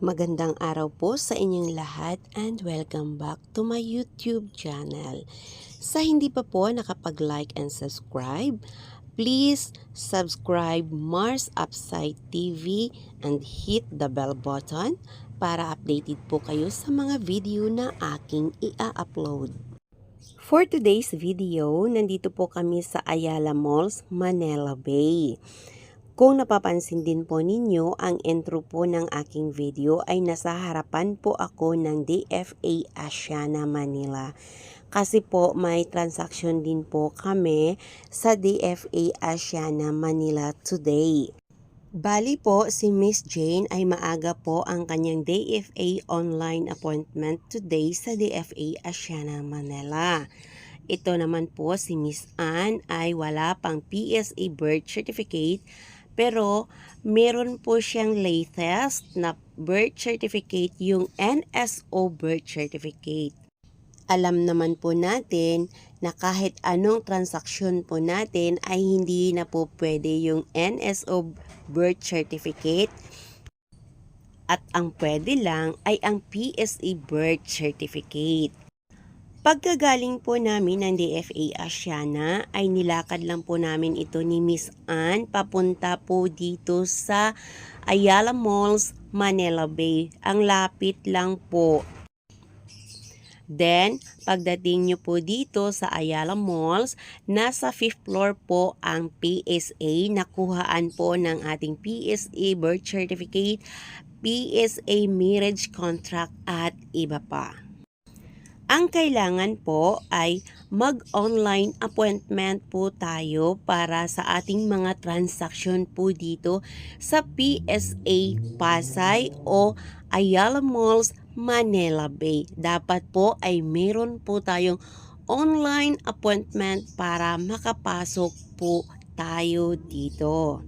Magandang araw po sa inyong lahat and welcome back to my YouTube channel. Sa hindi pa po nakapag-like and subscribe, please subscribe Mars Upside TV and hit the bell button para updated po kayo sa mga video na aking i-upload. For today's video, nandito po kami sa Ayala Malls, Manila Bay. Kung napapansin din po ninyo, ang intro po ng aking video ay nasa harapan po ako ng DFA Asiana Manila. Kasi po may transaction din po kami sa DFA Asiana Manila today. Bali po, si Miss Jane ay maaga po ang kanyang DFA online appointment today sa DFA Asiana Manila. Ito naman po si Miss Ann ay wala pang PSA birth certificate pero meron po siyang latest na birth certificate yung NSO birth certificate. Alam naman po natin na kahit anong transaksyon po natin ay hindi na po pwede yung NSO birth certificate at ang pwede lang ay ang PSA birth certificate. Pagkagaling po namin ng DFA Asiana ay nilakad lang po namin ito ni Miss Ann papunta po dito sa Ayala Malls, Manila Bay. Ang lapit lang po. Then, pagdating nyo po dito sa Ayala Malls, nasa 5th floor po ang PSA. Nakuhaan po ng ating PSA birth certificate, PSA marriage contract at iba pa. Ang kailangan po ay mag-online appointment po tayo para sa ating mga transaksyon po dito sa PSA Pasay o Ayala Malls, Manila Bay. Dapat po ay meron po tayong online appointment para makapasok po tayo dito.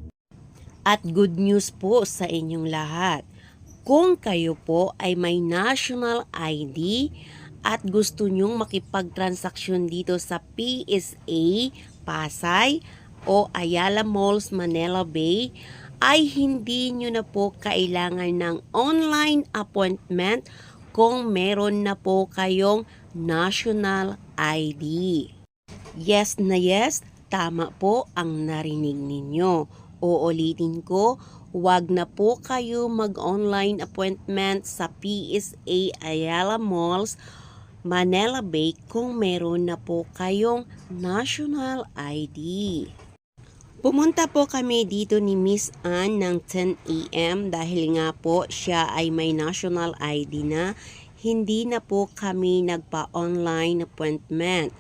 At good news po sa inyong lahat. Kung kayo po ay may national ID, at gusto nyong makipagtransaksyon dito sa PSA Pasay o Ayala Malls Manila Bay ay hindi nyo na po kailangan ng online appointment kung meron na po kayong national ID. Yes na yes, tama po ang narinig ninyo. Uulitin ko, Huwag na po kayo mag-online appointment sa PSA Ayala Malls Manila Bay kung meron na po kayong national ID. Pumunta po kami dito ni Miss Ann ng 10 a.m. dahil nga po siya ay may national ID na hindi na po kami nagpa-online appointment.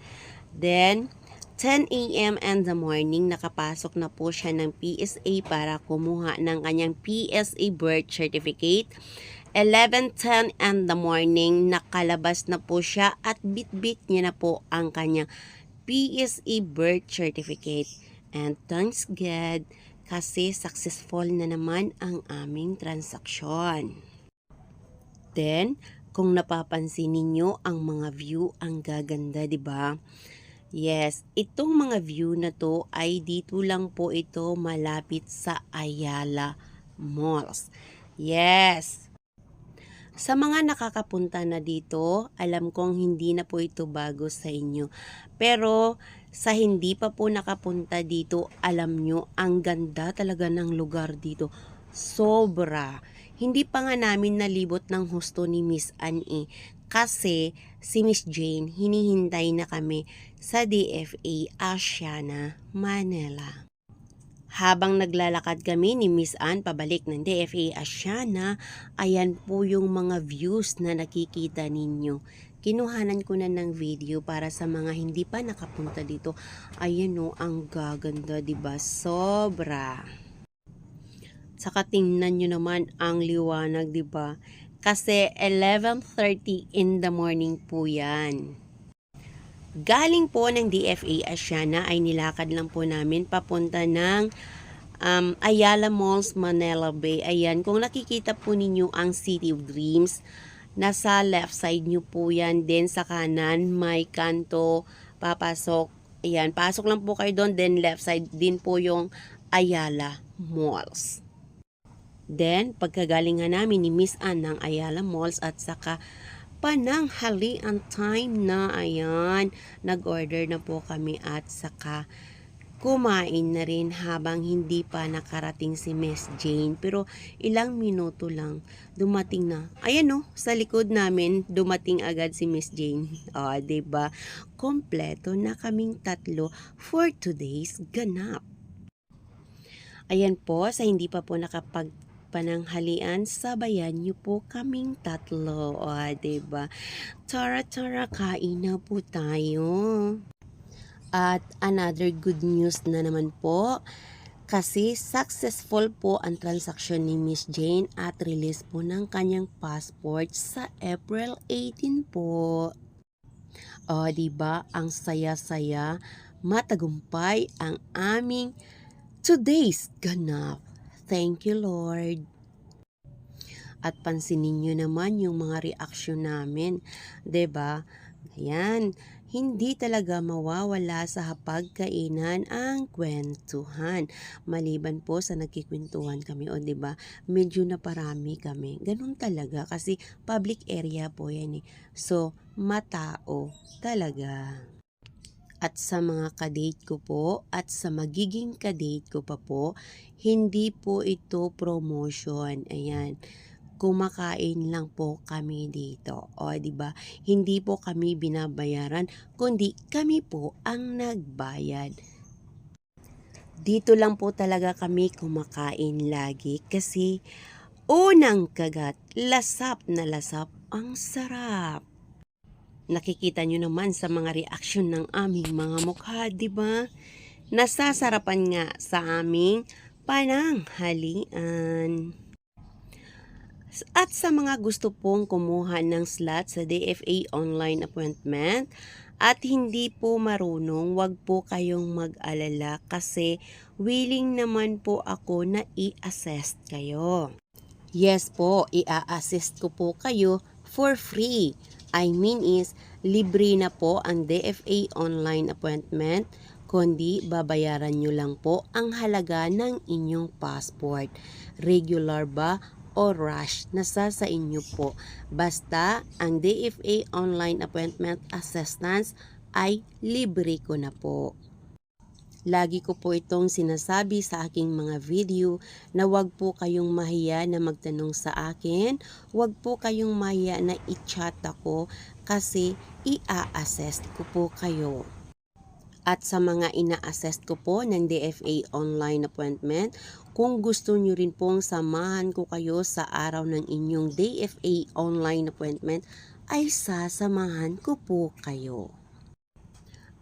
Then, 10 a.m. in the morning, nakapasok na po siya ng PSA para kumuha ng kanyang PSA birth certificate. 11.10 in the morning, nakalabas na po siya at bit-bit niya na po ang kanyang PSA birth certificate. And thanks God, kasi successful na naman ang aming transaksyon. Then, kung napapansin ninyo ang mga view, ang gaganda, di ba? Yes, itong mga view na to ay dito lang po ito malapit sa Ayala Malls. Yes, sa mga nakakapunta na dito, alam kong hindi na po ito bago sa inyo. Pero sa hindi pa po nakapunta dito, alam nyo, ang ganda talaga ng lugar dito. Sobra. Hindi pa nga namin nalibot ng husto ni Miss Annie kasi si Miss Jane hinihintay na kami sa DFA Asiana, Manila. Habang naglalakad kami ni Miss Ann pabalik ng DFA Asiana, ayan po yung mga views na nakikita ninyo. Kinuhanan ko na ng video para sa mga hindi pa nakapunta dito. Ayan o, ang gaganda, ba? Sobra. Saka tingnan nyo naman ang liwanag, ba? Kasi 11.30 in the morning po yan. Galing po ng DFA Asiana ay nilakad lang po namin papunta ng um, Ayala Malls, Manila Bay. Ayan, kung nakikita po ninyo ang City of Dreams, nasa left side nyo po yan. Then sa kanan, may kanto, papasok. Ayan, pasok lang po kayo doon. Then left side din po yung Ayala Malls. Then, pagkagalingan namin ni Miss Ann ng Ayala Malls at saka pananghalian time na, ayan, nag-order na po kami at saka kumain na rin habang hindi pa nakarating si Miss Jane. Pero ilang minuto lang, dumating na. Ayan no, sa likod namin, dumating agad si Miss Jane. Oh, ba diba? Kompleto na kaming tatlo for today's ganap. Ayan po, sa hindi pa po nakapag pananghalian, sabayan niyo po kaming tatlo. O, oh, diba? Tara, tara, kain na po tayo. At another good news na naman po, kasi successful po ang transaksyon ni Miss Jane at release po ng kanyang passport sa April 18 po. O, oh, di ba ang saya-saya, matagumpay ang aming today's ganap. Thank you, Lord. At pansinin nyo naman yung mga reaksyon namin. ba? Diba? Ayan, hindi talaga mawawala sa hapagkainan ang kwentuhan. Maliban po sa nagkikwentuhan kami, o ba diba, medyo na parami kami. Ganun talaga kasi public area po yan eh. So, matao talaga. At sa mga kadate ko po at sa magiging kadate ko pa po, hindi po ito promotion. Ayan kumakain lang po kami dito. O, di ba? Hindi po kami binabayaran, kundi kami po ang nagbayad. Dito lang po talaga kami kumakain lagi kasi unang kagat, lasap na lasap, ang sarap. Nakikita nyo naman sa mga reaksyon ng aming mga mukha, ba? Nasasarapan nga sa aming pananghalian. At sa mga gusto pong kumuha ng slot sa DFA online appointment at hindi po marunong, wag po kayong mag-alala kasi willing naman po ako na i-assist kayo. Yes po, i-assist ko po kayo for free. I mean is, libre na po ang DFA online appointment kundi babayaran nyo lang po ang halaga ng inyong passport. Regular ba o rush, nasa sa inyo po. Basta ang DFA online appointment assistance ay libre ko na po. Lagi ko po itong sinasabi sa aking mga video na wag po kayong mahiya na magtanong sa akin, wag po kayong mahiya na i-chat ako kasi i-assess ko po kayo. At sa mga ina-assess ko po ng DFA online appointment, kung gusto nyo rin pong samahan ko kayo sa araw ng inyong DFA online appointment, ay sasamahan ko po kayo.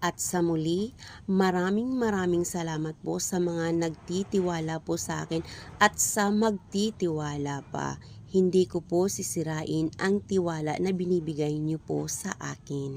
At sa muli, maraming maraming salamat po sa mga nagtitiwala po sa akin at sa magtitiwala pa. Hindi ko po sisirain ang tiwala na binibigay niyo po sa akin.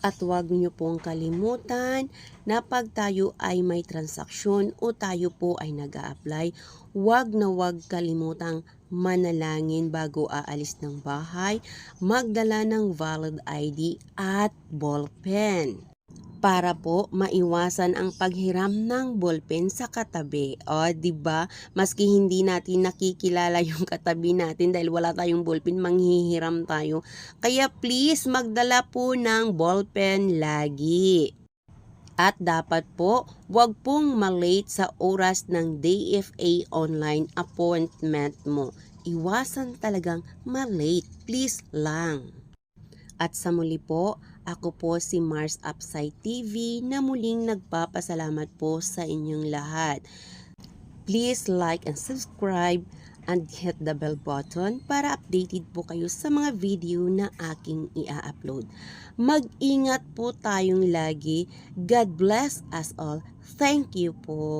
At huwag niyo pong kalimutan na pag tayo ay may transaksyon o tayo po ay nag apply huwag na huwag kalimutang manalangin bago aalis ng bahay, magdala ng valid ID at ballpen para po maiwasan ang paghiram ng ballpen sa katabi. O, di ba? Maski hindi natin nakikilala yung katabi natin dahil wala tayong ballpen, manghihiram tayo. Kaya please magdala po ng ballpen lagi. At dapat po, wag pong malate sa oras ng DFA online appointment mo. Iwasan talagang malate. Please lang. At sa muli po, ako po si Mars Upside TV na muling nagpapasalamat po sa inyong lahat. Please like and subscribe and hit the bell button para updated po kayo sa mga video na aking i-upload. Mag-ingat po tayong lagi. God bless us all. Thank you po.